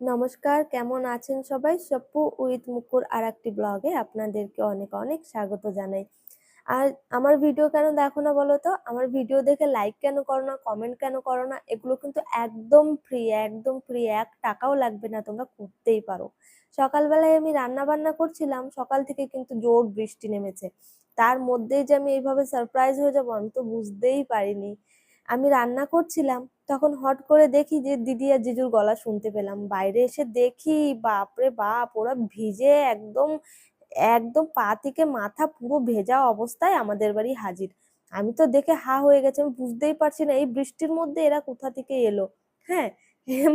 নমস্কার, কেমন আছেন সবাই? সপ্পু উইথ মুকুর আর একটি ব্লগে আপনাদেরকে অনেক অনেক স্বাগত জানাই। আর আমার ভিডিও কেন দেখো না বলো তো? আমার ভিডিও দেখে লাইক কেন করো না কমেন্ট কেন করো না, এগুলো কিন্তু একদম ফ্রি একদম ফ্রি এক টাকাও লাগবে না, তোমরা করতেই পারো। সকালবেলায় আমি রান্না বান্না করছিলাম, সকাল থেকে কিন্তু জোর বৃষ্টি নেমেছে। তার মধ্যেই যে আমি এইভাবে সারপ্রাইজ হয়ে যাব আমি তো বুঝতেই পারিনি। আমি রান্না করছিলাম, তখন হট করে দেখি যে দিদি আর জিজুর গলা শুনতে পেলাম। বাইরে এসে দেখি, বাপরে বাপ, ওরা ভিজে একদম একদম পা থেকে মাথা পুরো ভেজা অবস্থায় আমাদের বাড়ি হাজির। আমি তো দেখে হা হয়ে গেছে, আমি বুঝতেই পারছি না, এই বৃষ্টির মধ্যে এরা কোথা থেকে এলো? হ্যাঁ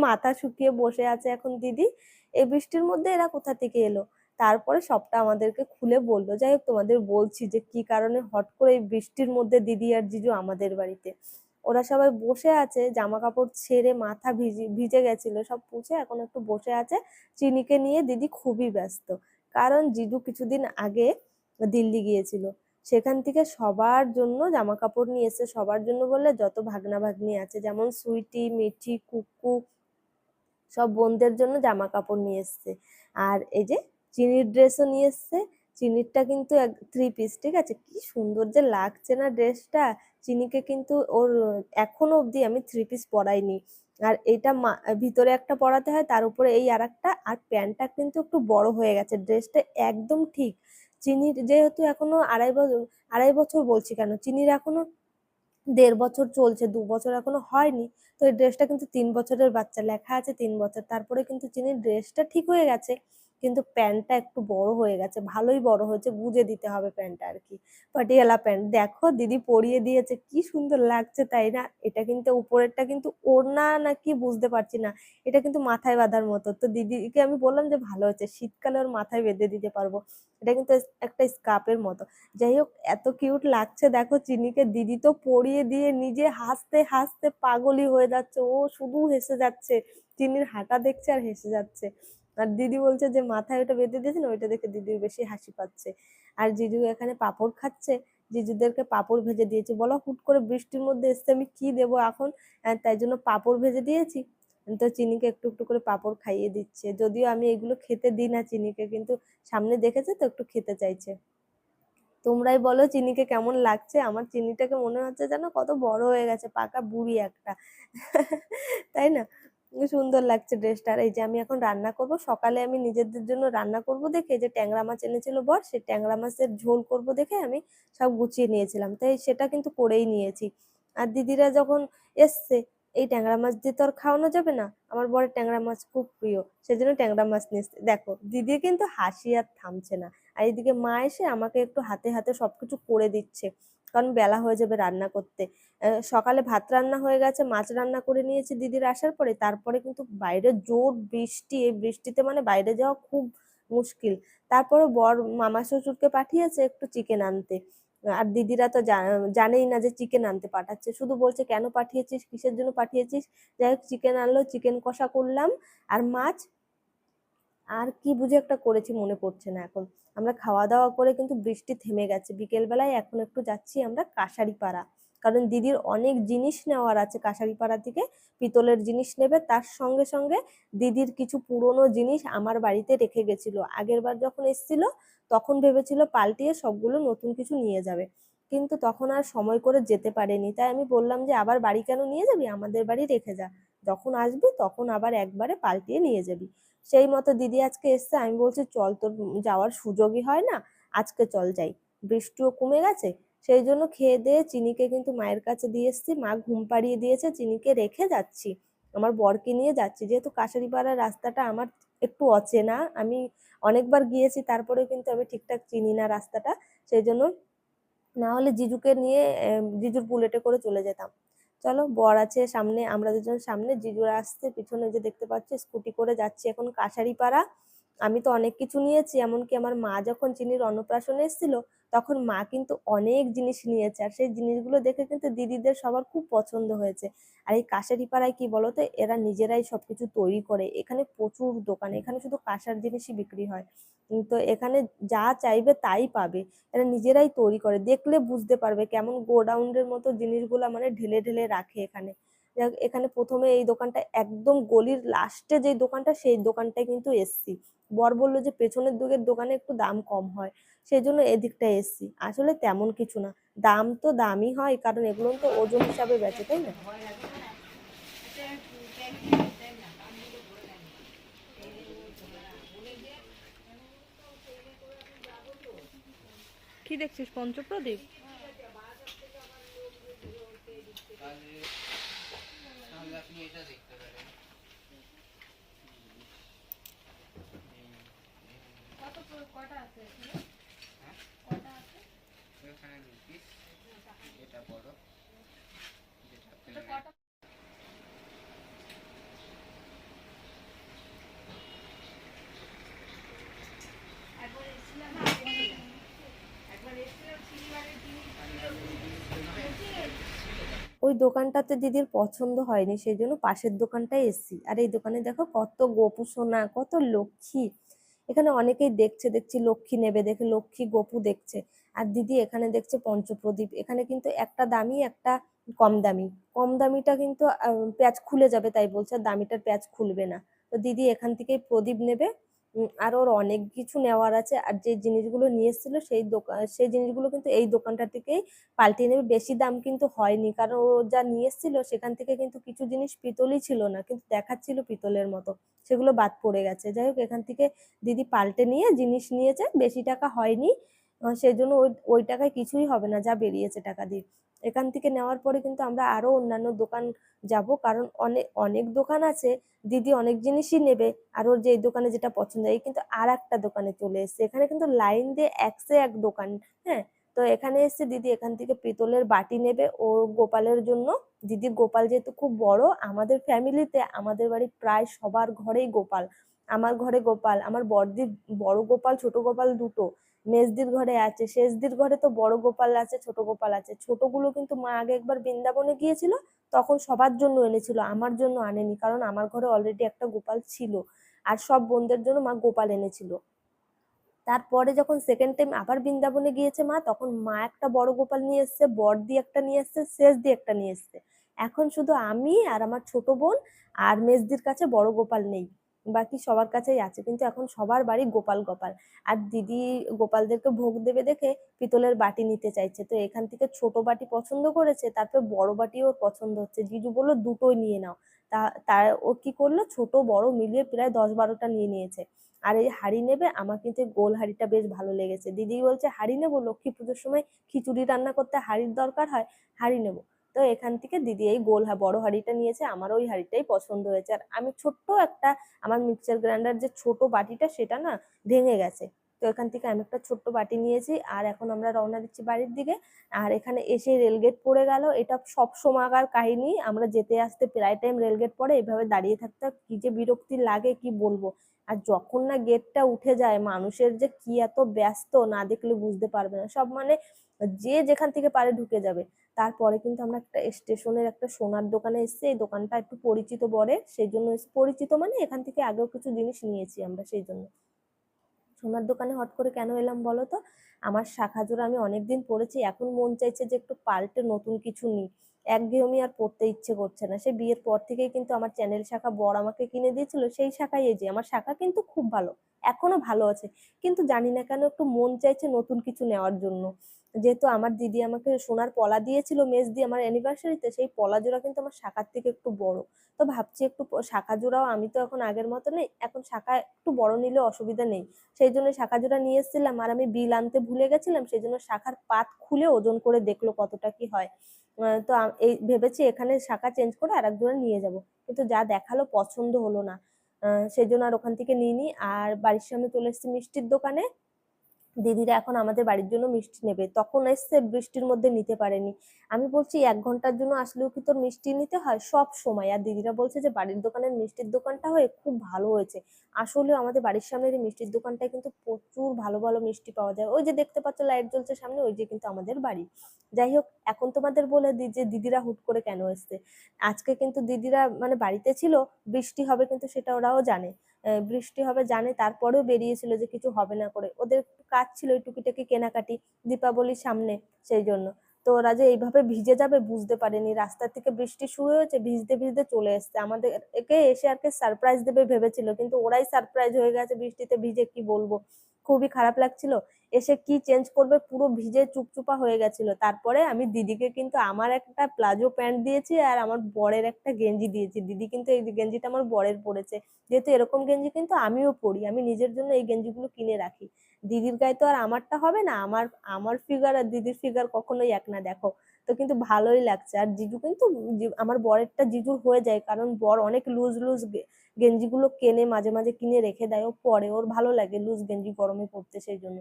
মাথা শুকিয়ে বসে আছে এখন দিদি এই বৃষ্টির মধ্যে এরা কোথা থেকে এলো? তারপরে সবটা আমাদেরকে খুলে বলল, যাই হোক তোমাদের বলছি যে কি কারণে হট করে এই বৃষ্টির মধ্যে দিদি আর জিজু আমাদের বাড়িতে। ওরা সবাই বসে আছে জামা কাপড় ছেড়ে মাথা ভিজে ভিজে গেছিল, সব পুছে এখন একটু বসে আছে। চিনিকে নিয়ে দিদি খুবই ব্যস্ত, কারণ জিজু কিছুদিন আগে দিল্লি গিয়েছিল। সেখান থেকে সবার জন্য জামা কাপড় নিয়ে এসে সবার জন্য বললে যত ভাগনা ভাগ্নি আছে, যেমন সুইটি মিঠি কুকু, সব বোনদের জন্য জামা কাপড় নিয়ে এসছে। আর এই যে চিনির ড্রেসও নিয়ে এসছে, চিনিরটা কিন্তু এক থ্রি পিস ঠিক আছে? কি সুন্দর যে লাগছে না ড্রেসটা চিনিকে কিন্তু ওর এখনও অবধি আমি থ্রি পিস পরাইনি। আর এটা ভিতরে একটা পরাতে হয়, তার উপরে এই আর একটা আর প্যান্টটা কিন্তু একটু বড় হয়ে গেছে ড্রেসটা একদম ঠিক। চিনির যেহেতু এখনও আড়াই বছর আড়াই বছর বলছি কেন, চিনির এখনও দেড় বছর চলছে, দু বছর এখনও হয়নি, তো এই ড্রেসটা কিন্তু তিন বছরের বাচ্চা, লেখা আছে তিন বছর, তারপরে কিন্তু চিনির ড্রেসটা ঠিক হয়ে গেছে। কিন্তু প্যান্টটা একটু বড় হয়ে গেছে, ভালোই বড় হয়েছে বুঝে দিতে হবে প্যান্টটা আর কি। পাটিয়ালা প্যান্ট, দেখো দিদি পরিয়ে দিয়েছে, কি সুন্দর লাগছে তাই না? এটা কিন্তু উপরেরটা কিন্তু ওড়না নাকি বুঝতে পারছি না, এটা কিন্তু মাথায় বাঁধার মতো। তো দিদিকে আমি বললাম যে ভালো হয়েছে, শীতকালে ওর মাথায় বেঁধে দিতে পারব। এটা কিন্তু একটা স্কার্ফের মতো। যাই হোক, এত কিউট লাগছে, দেখো চিনিকে, দিদি তো পরিয়ে দিয়ে নিজে হাসতে হাসতে পাগলই হয়ে যাচ্ছে, ও শুধু হেসে যাচ্ছে, চিনির হাঁটা দেখছে আর হেসে যাচ্ছে। আর দিদি বলছে যে, মাথায় ওটা বেঁধে দিয়েছেন ওইটা দেখে দিদির বেশি হাসি পাচ্ছে। আর জিজু এখানে পাপড় খাচ্ছে। জিজুদেরকে পাপড় ভেজে দিয়েছি। বলো, হুট করে বৃষ্টির মধ্যে এসছে, আমি কি দেবো এখন? তাই জন্য পাপড় ভেজে দিয়েছি। তো চিনিকে একটু একটু করে পাপড় খাইয়ে দিচ্ছে। যদিও আমি এগুলো খেতে দিই না চিনিকে, কিন্তু সামনে দেখেছে তো, একটু খেতে চাইছে। তোমরাই বলো চিনিকে কেমন লাগছে? আমার চিনিটাকে মনে হচ্ছে যেন কত বড় হয়ে গেছে, পাকা বুড়ি একটা। তাই না? সুন্দর লাগছে ড্রেসটা এই যে আমি এখন রান্না করব, সকালে আমি নিজেদের জন্য রান্না করব দেখে যে ট্যাংরা মাছ এনেছিল বর সে ট্যাংরা মাছের ঝোল করব দেখে আমি সব গুছিয়ে নিয়েছিলাম। তাই সেটা কিন্তু করেই নিয়েছি। আর দিদিরা যখন এসছে, এই ট্যাংরা মাছ দিয়ে তো আর খাওয়ানো যাবে না। আমার বরের ট্যাংরা মাছ খুব প্রিয়, সেজন্য ট্যাংরা মাছ নিয়ে দেখো দিদি কিন্তু হাসি আর থামছে না। আর এদিকে মা এসে আমাকে একটু হাতে হাতে সবকিছু করে দিচ্ছে। কারণ বেলা হয়ে যাবে রান্না করতে। সকালে ভাত রান্না হয়ে গেছে, মাছ রান্না করে নিয়েছি দিদির আসার পরে। তারপরে কিন্তু বাইরে জোর বৃষ্টি, এই বৃষ্টিতে মানে বাইরে যাওয়া খুব মুশকিল। তারপরে বর মামা শ্বশুরকে পাঠিয়েছে একটু চিকেন আনতে। আর দিদিরা তো জানেই না যে চিকেন আনতে পাঠাচ্ছে। শুধু বলছে, কেন পাঠিয়েছিস? কিসের জন্য পাঠিয়েছিস? যাই হোক চিকেন আনলো চিকেন কষা করলাম। আর মাছ, আর কি বুঝে একটা করেছি মনে পড়ছে না এখন। আমরা খাওয়া দাওয়া করে কিন্তু বৃষ্টি থেমে গেছে। বিকেলবেলায় এখন একটু যাচ্ছি আমরা কাশারি পাড়া কারণ দিদির অনেক জিনিস নেওয়ার আছে কাশারি পাড়া থেকে পিতলের জিনিস নেবে, তার সঙ্গে সঙ্গে দিদির কিছু পুরনো জিনিস আমার বাড়িতে রেখে গেছিল। আগের বার যখন এসছিল, তখন ভেবেছিল পাল্টিয়ে সবগুলো নতুন কিছু নিয়ে যাবে। কিন্তু তখন আর সময় করে যেতে পারেনি। তাই আমি বললাম যে, আবার বাড়ি কেন নিয়ে যাবি? আমাদের বাড়ি রেখে যা। যখন আসবি, তখন আবার একবারে পাল্টিয়ে নিয়ে যাবি। সেই মতো দিদি আজকে এসছে, আমি বলছি, চল তোর যাওয়ার সুযোগই হয় না, আজকে চল যাই। বৃষ্টিও কমে গেছে, সেই জন্য খেয়ে দিয়ে চিনিকে কিন্তু মায়ের কাছে দিয়ে এসছি। মা ঘুম পাড়িয়ে দিয়েছে, চিনিকে রেখে যাচ্ছি। আমার বরকে নিয়ে যাচ্ছি, যেহেতু কাশারিপাড়ার রাস্তাটা আমার একটু অচেনা, আমি অনেকবার গিয়েছি, তারপরেও কিন্তু আমি ঠিকঠাক চিনি না রাস্তাটা, সেই জন্য না হলে জিজুকে নিয়ে জিজুর বুলেটে করে চলে যেতাম। চলো বর আছে সামনে, আমরা দুজন সামনে, জিজুরা আসছে, পিছনে যে দেখতে পাচ্ছি, স্কুটি করে যাচ্ছি এখন কাশারিপাড়া আমি তো অনেক কিছু নিয়েছি। এমনকি আমার মা যখন চিনির অন্নপ্রাশনে এসেছিল, তখন মা কিন্তু অনেক জিনিস নিয়েছে। আর সেই জিনিসগুলো দেখে কিন্তু দিদিদের সবার খুব পছন্দ হয়েছে। আর এই কাঁসারি পাড়ায় কি বলতো, এরা নিজেরাই সবকিছু তৈরি করে। এখানে প্রচুর দোকান, এখানে শুধু কাঁসার জিনিসই বিক্রি হয়। তো এখানে যা চাইবে তাই পাবে। এরা নিজেরাই তৈরি করে। দেখলে বুঝতে পারবে কেমন গোডাউনের মতো জিনিসগুলো মানে ঢেলে ঢেলে রাখে এখানে। এখানে প্রথমে এই দোকানটা একদম গলির লাস্টে যেই দোকানটা, সেই দোকানটায় কিন্তু এসছি। বর বলল যে, পেছনের দিকের দোকানে একটু দাম কম হয় সেই জন্য এদিকটায় এসছি। আসলে তেমন কিছু না। দাম তো দামই হয়, কারণ এগুলো তো ওজন হিসাবে বেচে, তাই না? কি দেখছিস, পঞ্চপ্রদীপ তাহলে আপনি এটা দেখতে পারেন। এখানে? আছে? পিস এটা বড়। যেটা আপনার ওই দোকানটাতে দিদির পছন্দ হয়নি সেই জন্য পাশের দোকানটায় এসছি আর এই দোকানে দেখো কত গোপু সোনা, কত লক্ষ্মী। এখানে অনেকেই দেখছে, দেখছি লক্ষ্মী নেবে, দেখে লক্ষ্মী গোপু দেখছে। আর দিদি এখানে দেখছে পঞ্চপ্রদীপ। এখানে কিন্তু একটা দামি একটা কম দামি। কম দামিটা কিন্তু প্যাচ খুলে যাবে তাই বলছে দামিটার প্যাচ খুলবে না। তো দিদি এখান থেকেই প্রদীপ নেবে আর ওর অনেক কিছু নেওয়ার আছে। আর যে জিনিসগুলো নিয়ে এসেছিল সেই দোকান, সেই জিনিসগুলো কিন্তু এই দোকানটা থেকেই পাল্টে নেবে। বেশি দাম কিন্তু হয়নি, কারণ ও যা নিয়ে এসেছিল সেখান থেকে কিন্তু কিছু জিনিস পিতলই ছিল না, কিন্তু দেখাচ্ছিল পিতলের মতো। সেগুলো বাদ পড়ে গেছে। যাই হোক, এখান থেকে দিদি পাল্টে নিয়ে জিনিস নিয়েছে। বেশি টাকা হয়নি। সেই জন্য ওই ওই টাকায় কিছুই হবে না, যা বেরিয়েছে টাকা দিয়ে। এখান থেকে নেওয়ার পরে কিন্তু আমরা আরও অন্যান্য দোকান যাব, কারণ অনেক অনেক দোকান আছে, দিদি অনেক জিনিসই নেবে, আর ওর যে এই দোকানে যেটা পছন্দ এই কিন্তু আর একটা দোকানে চলে এসেছে। এখানে কিন্তু লাইন দিয়ে একসে এক দোকান হ্যাঁ? তো এখানে এসে দিদি, এখান থেকে পিতলের বাটি নেবে, ও গোপালের জন্য। দিদি, গোপাল যেহেতু খুব বড়, আমাদের ফ্যামিলিতে, আমাদের বাড়ি প্রায় সবার ঘরেই গোপাল। আমার ঘরে গোপাল, আমার বড়দির, বড় গোপাল, ছোট গোপাল দুটো। মেজদির ঘরে আছে, শেষদির ঘরে তো বড় গোপাল আছে, ছোট গোপাল আছে। ছোটগুলো কিন্তু মা আগে একবার বৃন্দাবনে গিয়েছিল, তখন সবার জন্য এনেছিল, আমার জন্য আনেনি, কারণ আমার ঘরে অলরেডি একটা গোপাল ছিল আর সব বোনদের জন্য মা গোপাল এনেছিল। তারপরে যখন সেকেন্ড টাইম আবার বৃন্দাবনে গিয়েছে মা, তখন মা একটা বড় গোপাল নিয়ে এসছে বর দিয়ে একটা নিয়ে এসছে শেষ দিয়ে একটা নিয়ে এসছে। এখন শুধু আমি আর আমার ছোট বোন আর মেজদির কাছে বড় গোপাল নেই। বাকি সবার কাছেই আছে। কিন্তু এখন সবার বাড়ি গোপাল গোপাল। আর দিদি গোপালদেরকে ভোগ দেবে দেখে পিতলের বাটি নিতে চাইছে। তো এখান থেকে ছোট বাটি পছন্দ করেছে, তারপর বড় বাটিও পছন্দ হচ্ছে। জিজু বলল, দুটোই নিয়ে নাও। তা তার ও কি করল? ছোট, বড় মিলিয়ে প্রায় দশ বারোটা নিয়ে নিয়েছে। আর এই হাঁড়ি নেবে, আমার কিন্তু গোল হাঁড়িটা বেশ ভালো লেগেছে। দিদি বলছে, হাঁড়ি নেব? লক্ষ্মী পুজোর সময় খিচুড়ি রান্না করতে হাঁড়ির দরকার হয়, হাঁড়ি নেব। তো এখান থেকে দিদি এই গোল বড় হাঁড়িটা নিয়েছে, আমার ওই হাঁড়িটাই পছন্দ হয়েছে। আর আমি ছোট্ট একটা, আমার মিক্সার গ্রাইন্ডার যে ছোট বাটিটা সেটা না ভেঙে গেছে। তো এখান থেকে আমি একটা ছোট্ট বাটি নিয়েছি, আর এখন আমরা রওনা দিচ্ছি বাড়ির দিকে। আর এখানে এসে রেলগেট পড়ে গেল। এটা সব সময়কার কাহিনী, আমরা যেতে আসতে প্রায় টাইম রেলগেট পড়ে, এভাবে দাঁড়িয়ে থাকতে কি যে বিরক্তি লাগে, কি বলব? আর যখন না গেটটা উঠে যায়, মানুষের যে কি এত ব্যস্ত, না দেখলে বুঝতে পারবে না। সব মানে যে যেখান থেকে পারে ঢুকে যাবে। তারপরে কিন্তু আমরা একটা স্টেশনের একটা সোনার দোকানে এসেছি, এই দোকানটা একটু পরিচিত বরে সেই জন্য পরিচিত মানে এখান থেকে আগেও কিছু জিনিস নিয়েছি আমরা সেই জন্য। সোনার দোকানে হট করে কেন এলাম বলো তো? আমার শাখা জোড়া আমি অনেকদিন পড়েছি এখন মন চাইছে যে একটু পাল্টে নতুন কিছু নিই। একঘেয়েমি আর পড়তে ইচ্ছে করছে না। সে বিয়ের পর থেকেই কিন্তু আমার চ্যানেল শাখা বর আমাকে কিনে দিয়েছিল, সেই শাখাই এই যে আমার শাখা কিন্তু খুব ভালো, এখনও ভালো আছে। কিন্তু জানি না কেন একটু মন চাইছে নতুন কিছু নেওয়ার জন্য। যেহেতু আমার দিদি আমাকে সোনার পলা দিয়েছিল মেজ দিয়ে আমার অ্যানিভার্সারিতে সেই পলা জোড়া কিন্তু আমার শাখার থেকে একটু বড়। তো ভাবছি একটু শাখা জোড়াও, আমি তো এখন আগের মতো নেই, এখন শাখা একটু বড় নিলে অসুবিধা নেই। সেই জন্য শাখা জোড়া নিয়ে এসেছিলাম, আর আমি বিল আনতে ভুলে গেছিলাম, সেই জন্য শাখার পাত খুলে ওজন করে দেখল কতটা কি হয়। তো এই ভেবেছি এখানে শাখা চেঞ্জ করে আর এক জোড়া নিয়ে যাব, কিন্তু যা দেখাল পছন্দ হলো না। সেই জন্য আর ওখান থেকে নিইনি, আর বাড়ির সামনে চলে এসেছি মিষ্টির দোকানে। দিদিরা এখন আমাদের বাড়ির জন্য মিষ্টি নেবে। তখন এসছে বৃষ্টির মধ্যে নিতে পারেনি। আমি বলছি, এক ঘণ্টার জন্য আসলেও কি তোর মিষ্টি নিতে হয়? সব সময়। আর দিদিরা বলছে যে, বাড়ির দোকানের মিষ্টির দোকানটা হয়ে খুব ভালো হয়েছে। আসলে আমাদের বাড়ির সামনের এই মিষ্টির দোকানটায় কিন্তু প্রচুর ভালো ভালো মিষ্টি পাওয়া যায়। ওই যে দেখতে পাচ্ছ, লাইট জ্বলছে সামনে, ওই যে কিন্তু আমাদের বাড়ি। যাই হোক, এখন তোমাদের বলে দিই যে, দিদিরা হুট করে কেন এসছে? আজকে কিন্তু দিদিরা মানে বাড়িতে ছিল, বৃষ্টি হবে কিন্তু সেটা ওরাও জানে। বৃষ্টি হবে, জানে তারপরেও বেরিয়েছিল যে কিছু হবে না করে। ওদের কাজ ছিল ওই টুকিটাকি কেনাকাটি দীপাবলির সামনে, সেই জন্য। তো ওরা যে এইভাবে ভিজে যাবে বুঝতে পারেনি। রাস্তা থেকে বৃষ্টি শুরু হয়েছে, ভিজতে ভিজতে চলে এসছে। আমাদের একে এসে আর সারপ্রাইজ দেবে ভেবেছিল, কিন্তু ওরাই সারপ্রাইজ হয়ে গেছে বৃষ্টিতে ভিজে, কি বলব? খুবই খারাপ লাগছিল। এসে কি চেঞ্জ করবে? পুরো ভিজে চুপচুপা হয়ে গেছিল। তারপরে আমি দিদিকে কিন্তু আমার একটা প্লাজো প্যান্ট দিয়েছি আর আমার বরের একটা গেঞ্জি দিয়েছি। দিদি কিন্তু এই গেঞ্জিটা আমার বরের পড়েছে যেহেতু এরকম গেঞ্জি কিন্তু আমিও পরি। আমি নিজের জন্য এই গেঞ্জিগুলো কিনে রাখি। দিদির গায়ে তো আর আমারটা হবে না। আমার আমার ফিগার আর দিদির ফিগার কখনোই এক না, দেখো। তো কিন্তু ভালোই লাগছে। আর জিজু কিন্তু আমার বরেরটা জিজুর হয়ে যায়। কারণ বর অনেক লুজ লুজ গেঞ্জিগুলো কেনে, মাঝে মাঝে কিনে রেখে দেয়। ও পরে, ওর ভালো লাগে লুজ গেঞ্জি গরমে পরতে সেই জন্য।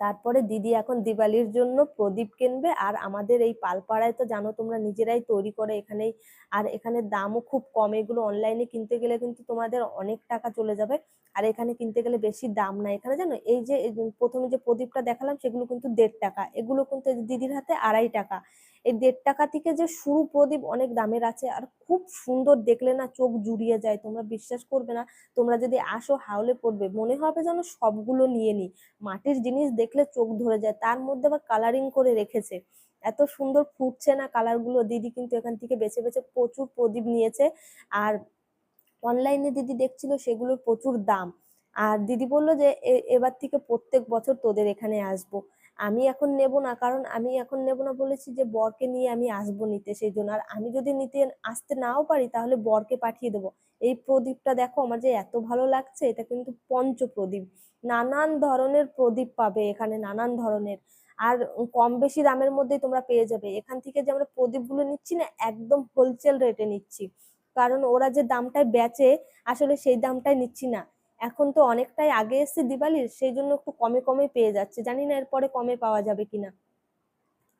তারপরে দিদি এখন দিওয়ালির জন্য প্রদীপ কিনবে। আর আমাদের এই পালপাড়ায় তো জানো তোমরা নিজেরাই তৈরি করে এখানেই। আর এখানে দামও খুব কম। এগুলো অনলাইনে কিনতে গেলে কিন্তু তোমাদের অনেক টাকা চলে যাবে। আর এখানে কিনতে গেলে বেশি দাম না এখানে জানো, এই যে প্রথমে যে প্রদীপটা দেখালাম, সেগুলো কিন্তু দেড় টাকা। এগুলো কিন্তু দিদির হাতে আড়াই টাকা। এই দেড় টাকা থেকে যে শুরু প্রদীপ অনেক দামের আছে। আর খুব সুন্দর দেখলে না চোখ জুড়িয়ে যায়। তোমরা বিশ্বাস করবে না। তোমরা যদি আসো হাওলে পড়বে। মনে হবে যেন সবগুলো নিয়ে নিই মাটির জিনিস দেখলে চোখ ধরে যায়। তার মধ্যে আবার কালারিং করে রেখেছে। এত সুন্দর ফুটছে না কালারগুলো। দিদি কিন্তু এখান থেকে বেছে বেছে প্রচুর প্রদীপ নিয়েছে। আর অনলাইনে দিদি দেখছিল সেগুলোর প্রচুর দাম। আর দিদি বলল যে এবার থেকে প্রত্যেক বছর তোদের এখানে আসব। আমি এখন নেব না, কারণ আমি এখন নেব না বলেছি যে, বরকে নিয়ে আমি আসব নিতে সেই জন্য। আর আমি যদি নিতে আসতে নাও পারি, তাহলে বরকে পাঠিয়ে দেবো। এই প্রদীপটা দেখো আমার যে এত ভালো লাগছে, এটা কিন্তু পঞ্চ প্রদীপ নানান ধরনের প্রদীপ পাবে এখানে, নানান ধরনের। আর কম বেশি দামের মধ্যেই তোমরা পেয়ে যাবে। এখান থেকে যে আমরা প্রদীপগুলো নিচ্ছি না, একদম হোলসেল রেটে নিচ্ছি। কারণ ওরা যে দামটায় বেচে, আসলে সেই দামটাই নিচ্ছি না। এখন তো অনেকটাই আগে এসছে দিওয়ালির, সেই জন্য একটু কমে কমে পেয়ে যাচ্ছে। জানি না এরপরে কমে পাওয়া যাবে কিনা।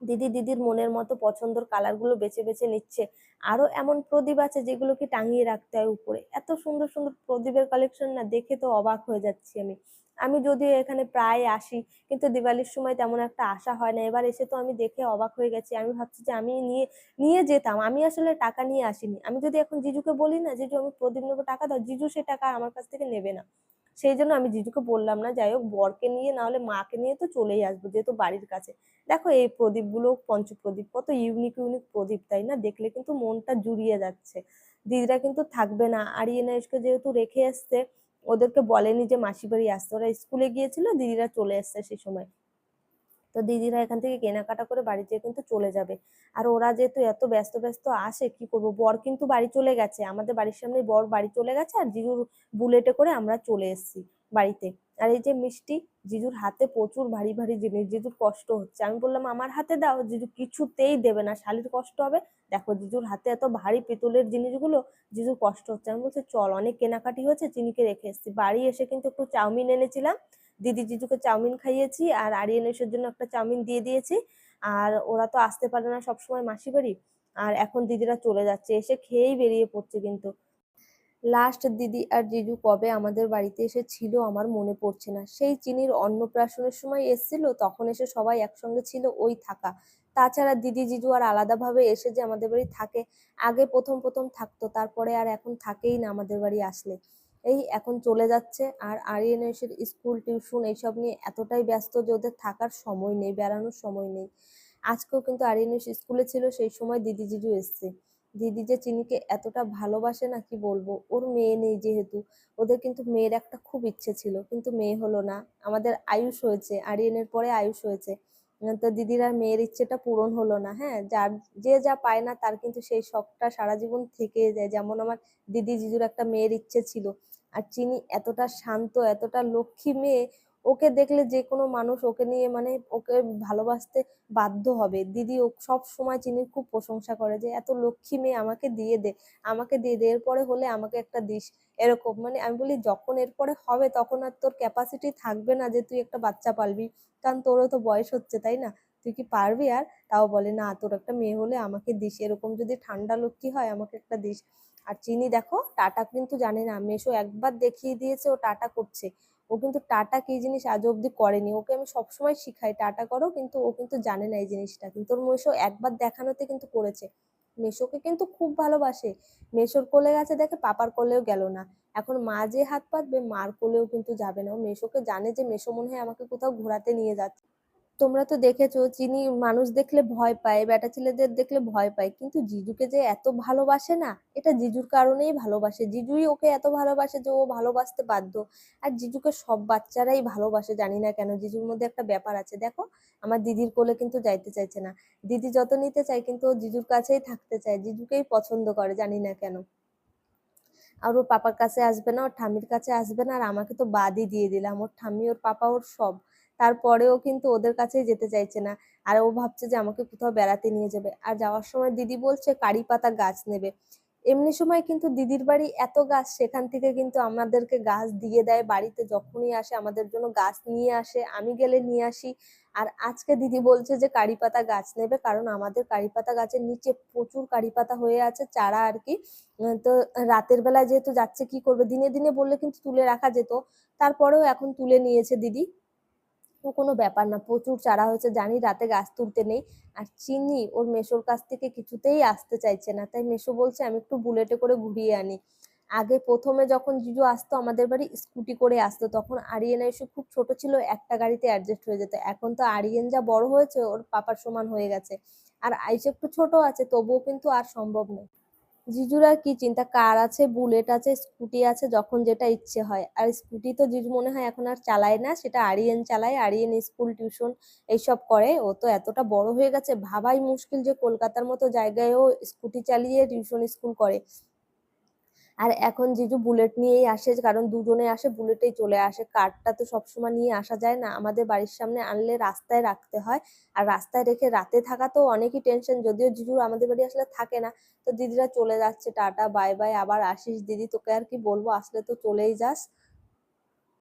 দিদি দিদির মনের মতো পছন্দর কালারগুলো বেছে বেছে নিচ্ছে। আরও এমন প্রদীপ আছে যেগুলো কি টাঙিয়ে রাখতে হয় উপরে। এত সুন্দর সুন্দর প্রদীপের কালেকশন না, দেখে তো অবাক হয়ে যাচ্ছি আমি। আমি যদিও এখানে প্রায় আসি, কিন্তু দিওয়ালির সময় তেমন একটা আশা হয় না। এবার এসে তো আমি দেখে অবাক হয়ে গেছি। আমি ভাবছি যে আমি নিয়ে নিয়ে যেতাম। আমি আসলে টাকা নিয়ে আসিনি। আমি যদি এখন জিজুকে বলি না, জিজু, আমি প্রদীপ নেব টাকা দাও। জিজু সে টাকা আমার কাছ থেকে নেবে না। সেই জন্য আমি জিজুকে বললাম না, যাই হোক বরকে নিয়ে না হলে মাকে নিয়ে তো চলেই আসব যেহেতু বাড়ির কাছে। দেখো এই প্রদীপগুলো পঞ্চপ্রদীপ, কত ইউনিক ইউনিক প্রদীপ, তাই না? দেখলে কিন্তু মনটা জুড়িয়ে যাচ্ছে। দিদিরা কিন্তু থাকবে না। আর এসকে যেহেতু রেখে এসছে, ওদেরকে বলেনি যে মাসি বাড়ি আসতে। ওরা স্কুলে গিয়েছিল, দিদিরা চলে এসছে সেই সময়। তো দিদিরা এখান থেকে কেনাকাটা করে বাড়িতে কিন্তু চলে যাবে। আর ওরা যেহেতু এত ব্যস্ত ব্যস্ত আসে, কি করব? বর কিন্তু বাড়ি চলে গেছে। আমাদের বাড়ির সামনে বর বাড়ি চলে গেছে আর জিজুর বুলেটে করে আমরা চলে এসেছি বাড়িতে। আর এই যে মিষ্টি, জিজুর হাতে প্রচুর ভারী ভারী জিনিস, জিজুর কষ্ট হচ্ছে। আমি বললাম, আমার হাতে দাও, জিজু কিছুতেই দেবে না, শালির কষ্ট হবে। দেখো, জিজুর হাতে এত ভারী পিতলের জিনিসগুলো, জিজুর কষ্ট হচ্ছে। আমি বলছি, চল, অনেক কেনাকাটি হয়েছে, চিনিকে রেখে এসেছি। বাড়ি এসে কিন্তু একটু চাউমিন এনেছিলাম। দিদি জিজুকে চাউমিন খাইয়েছি আর আরিয়ান এসের জন্য একটা চাউমিন দিয়ে দিয়েছি। আর ওরা তো আসতে পারে না সবসময় মাসি বাড়ি। আর এখন দিদিরা চলে যাচ্ছে, এসে খেয়েই বেরিয়ে পড়ছে কিন্তু। লাস্ট দিদি আর জিজু কবে আমাদের বাড়িতে এসে ছিল আমার মনে পড়ছে না। সেই চিনির অন্নপ্রাশনের সময় এসেছিল, তখন এসে সবাই একসঙ্গে ছিল, ওই থাকা। তাছাড়া দিদি জিজু আর আলাদাভাবে এসে যে আমাদের বাড়ি থাকে, আগে প্রথম প্রথম থাকতো, তারপরে আর এখন থাকেই না আমাদের বাড়ি আসলে। এই এখন চলে যাচ্ছে। আর আরিয়ান এসে স্কুল টিউশন এইসব নিয়ে এতটাই ব্যস্ত যে ওদের থাকার সময় নেই, বেড়ানোর সময় নেই। আজকেও কিন্তু আরিয়ান স্কুলে ছিল, সেই সময় দিদি জিজু এসছে। দিদি যে চিনিকে এতটা ভালোবাসে না, কি বলব? ওর মেয়ে নেই যেহেতু। ওদের কিন্তু মেয়ের একটা খুব ইচ্ছে ছিল, কিন্তু মেয়ে হলো না। আমাদের আয়ুষ হয়েছে, আরিয়ানের পরে আয়ুষ হয়েছে। তো দিদির মেয়ের ইচ্ছেটা পূরণ হলো না হ্যাঁ? যার, যে যা পায় না, তার কিন্তু সেই শখটা সারা জীবন থেকে যায়। যেমন আমার দিদি জিজুর একটা মেয়ের ইচ্ছে ছিল। আর চিনি এতটা শান্ত, এতটা লক্ষ্মী মেয়ে, ওকে দেখলে যে কোনো মানুষ ওকে নিয়ে মানে ওকে ভালোবাসতে বাধ্য হবে। দিদি ও সব সময় চিনির খুব প্রশংসা করে যে, এত লক্ষ্মী মেয়ে আমাকে দিয়ে দে, আমাকে দিয়ে দে, এরপরে হলে আমাকে একটা দিস। এরকম মানে আমি বলি, যখন এরপরে হবে তখন আর তোর ক্যাপাসিটি থাকবে না যে তুই একটা বাচ্চা পালবি। কারণ তোরও তো বয়স হচ্ছে, তাই না? তুই কি পারবি আর? তাও বলে, না, তোর একটা মেয়ে হলে আমাকে দিস। এরকম যদি ঠান্ডা লক্ষ্মী হয়, আমাকে একটা দিস। আর চিনি দেখো, টাটা কিন্তু জানে না, মেশো একবার দেখিয়ে দিয়েছে ও টাটা করছে। ও কিন্তু টাটা কি জিনিস আজ অব্দি করেনি। ওকে আমি সবসময় শিখাই, টাটা করো, কিন্তু ও কিন্তু জানে না এই জিনিসটা। কিন্তু ওর মেশো একবার দেখানোতে কিন্তু করেছে। মেশোকে কিন্তু খুব ভালোবাসে। মেশোর কোলে গেছে দেখে পাপার কোলেও গেল না। এখন মা যে হাত পাতবে, মার কোলেও কিন্তু যাবে না। ও মেশোকে জানে যে মেশো মনে হয় আমাকে কোথাও ঘোরাতে নিয়ে যাচ্ছে। তোমরা তো দেখেছ চিনি মানুষ দেখলে ভয় পায়, বেটা ছেলেদের দেখলে ভয় পায়। কিন্তু জিজুকে যে এত ভালোবাসে না, এটা জিজুর কারণেই ভালোবাসে। জিজুই ওকে এত ভালোবাসে যে ও ভালোবাসতে বাধ্য। আর জিজুকে সব বাচ্চারাই ভালোবাসে, জানি না কেন। জিজুর মধ্যে একটা ব্যাপার আছে। দেখো, আমার দিদির কোলে কিন্তু যাইতে চাইছে না। দিদি যত নিতে চায় কিন্তু ও জিজুর কাছেই থাকতে চায়, জিজুকেই পছন্দ করে, জানি না কেন। আর ওর পাপার কাছে আসবে না, ওর ঠাম্মির কাছে আসবে না, আর আমাকে তো বাদই দিয়ে দিলাম। ওর ঠাম্মি, ওর পাপা, ওর সব। তারপরেও কিন্তু ওদের কাছেই যেতে চাইছে না। আর ও ভাবছে যে আমাকে কোথাও বেড়াতে নিয়ে যাবে। আর যাওয়ার সময় দিদি বলছে কারি পাতা গাছ নেবে। এমনি সময় কিন্তু দিদির বাড়ি এত গাছ, সেখান থেকে কিন্তু আমাদেরকে গাছ দিয়ে দেয় বাড়িতে। যখনই আসে, আমাদের জন্য গাছ নিয়ে আসে, আমি গেলে নিয়ে আসি। আর আজকে দিদি বলছে যে কারি পাতা গাছ নেবে, কারণ আমাদের কারি পাতা গাছের নিচে প্রচুর কারি পাতা হয়ে আছে, চারা আর কি। তো রাতের বেলায় যেহেতু যাচ্ছে, কি করবে? দিনে দিনে বললে কিন্তু তুলে রাখা যেত। তারপরেও এখন তুলে নিয়েছে দিদি। কোনো ব্যাপার না, প্রচুর চারা হয়েছে, জানি রাতে গাছ তুলতে নেই, আর চিনি ওর মেসোর কাছ থেকে কিছুতেই আসতে চাইছে না, তাই মেসো বলছে আমি একটু বুলেটে করে ঘুরিয়ে আনি। আগে প্রথমে যখন জিজু আসতো, আমাদের বাড়ি স্কুটি করে আসতো, তখন আরিয়ান এসে খুব ছোট ছিল, একটা গাড়িতে অ্যাডজাস্ট হয়ে যেত, এখন তো আরিয়ান যা বড় হয়েছে, ওর পাপার সমান হয়ে গেছে, আর আইসে একটু ছোট আছে, তবুও কিন্তু আর সম্ভব নয়। জিজুর কি চিন্তা? কার আছে? বুলেট আছে? স্কুটি আছে? যখন যেটা ইচ্ছে হয়। আর স্কুটি তো জিজু মনে হয় এখন আর চালায় না। সেটা আরিয়েন চালায়। আরিয়েন স্কুল টিউশন এইসব করে। ও তো এতটা বড় হয়ে গেছে। ভাবাই মুশকিল যে কলকাতার মতো জায়গায়ও স্কুটি চালিয়ে টিউশন স্কুল করে। আর এখন জিজু বুলেট নিয়েই আসে, কারণ দুজনে আসে বুলেটেই চলে আসে। কারটা তো সবসময় নিয়ে আসা যায় না। আমাদের বাড়ির সামনে আনলে রাস্তায় রাখতে হয়। আর রাস্তায় রেখে রাতে থাকা তো অনেকই টেনশন যদিও জিজু আমাদের বাড়ি আসলে থাকে না। তো দিদিরা চলে যাচ্ছে। টাটা বাই বাই আবার আসিস। দিদি তোকে আর কি বলব, আসলে তো চলেই যাস।